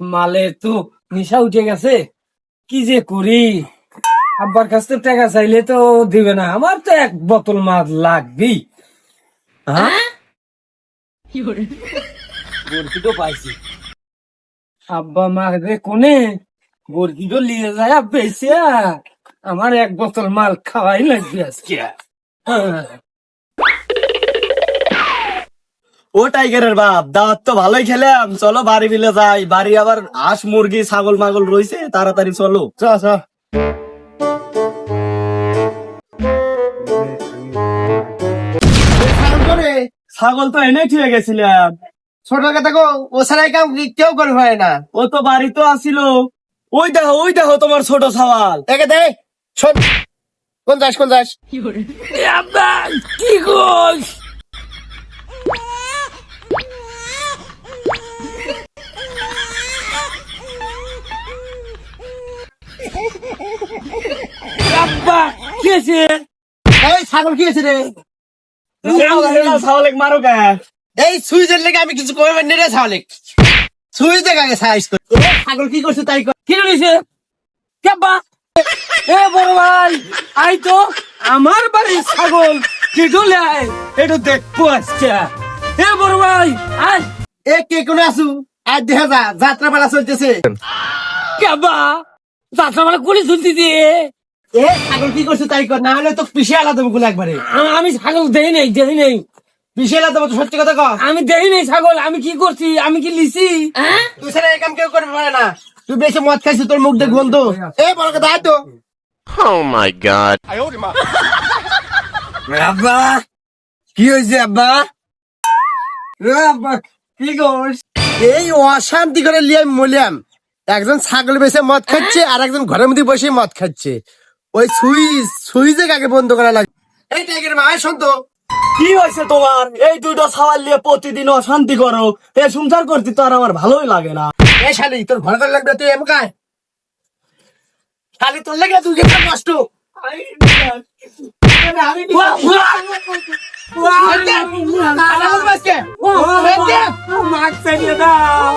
মালে তো নিশা উঠে গেছে। কি যে করি? আব্বার কাছ থেকে টাকা চাইলে তো দিবে না। আমার তো এক বোতল মাছ লাগবেই। হ্যাঁ? বরকি তো পাইছি। আব্বা মা রে কোনে? বরকি তো লিয়ে যায় বেশি আমার এক বোতল মাল খাওয়াই লাগবে আজকে। হ্যাঁ। ও টাইগারের বাপ দাওয়াত তো ভালোই খেলাম। চলো বাড়ি মিলে যাই। বাড়ি আবার হাঁস মুরগি ছাগল মাগল রয়েছে। তাড়াতাড়ি চলো। চ চ ছাগল তো এনে ঠিক গেছিলাম। ছোট কথা গো ও ছাড়াই কাম কেউ করে হয় না। ও তো বাড়ি তো আসিল। ওই দেখো ওই দেখো তোমার ছোট সওয়াল দেখে দে কোন যাস কোন যাস? কি গোস এই ছাগল কি আছে রে? ছাগল মারো কে? এই সুইজের লেগে আমি কিছু করবেন না রে ছাগলে সুইজ দেখাকে সাইজ করে। ছাগল কি করছে তাই কি রয়েছে কেব্বা এ বড় ভাই আই তো আমার বাড়ির ছাগল। কি ডলে আয় একটু দেখব আজকে। এ বড় ভাই আয়। এ কে কোন আসু আর দেখা যা যাত্রা পালা চলতেছে। কেব্বা যাত্রা মানে করে শুনতে দিয়ে এ ছাগল কি করছে তাই কর না হলে তো পিছিয়ে আলাদা মুকুল একবারে। আমি ছাগল দেই নাই দেই নাই। পিছিয়ে আলাদা তো সত্যি কথা কর আমি দেই নাই ছাগল আমি কি করছি আমি কি লিছি? তুই ছাড়া এই কাম কেউ করবে পারে না। তুই বেশি মদ খাইছিস তোর মুখ দেখ বন্ধ এ বড় কথা তো। Oh my god. আব্বা কি হয়েছে আব্বা? আব্বা কি করছ এই অশান্তি করে লিয়ে মলিয়াম। একজন ছাগল বেছে মদ খাচ্ছে আর একজন ঘরের মধ্যে বসে মদ খাচ্ছে। ওই সুইচ সুইচে কাকে বন্ধ করা লাগে এই টাইগার মা আয় তো কি হয়েছে তোমার এই দুটো সওয়াল নিয়ে প্রতিদিন অশান্তি করো এ সংসার করতে তো আর আমার ভালোই লাগে না এই শালি তোর ঘর ঘর লাগবে তুই এমন কায় শালি তোর লাগে তুই কেমন চালিয়ে দাও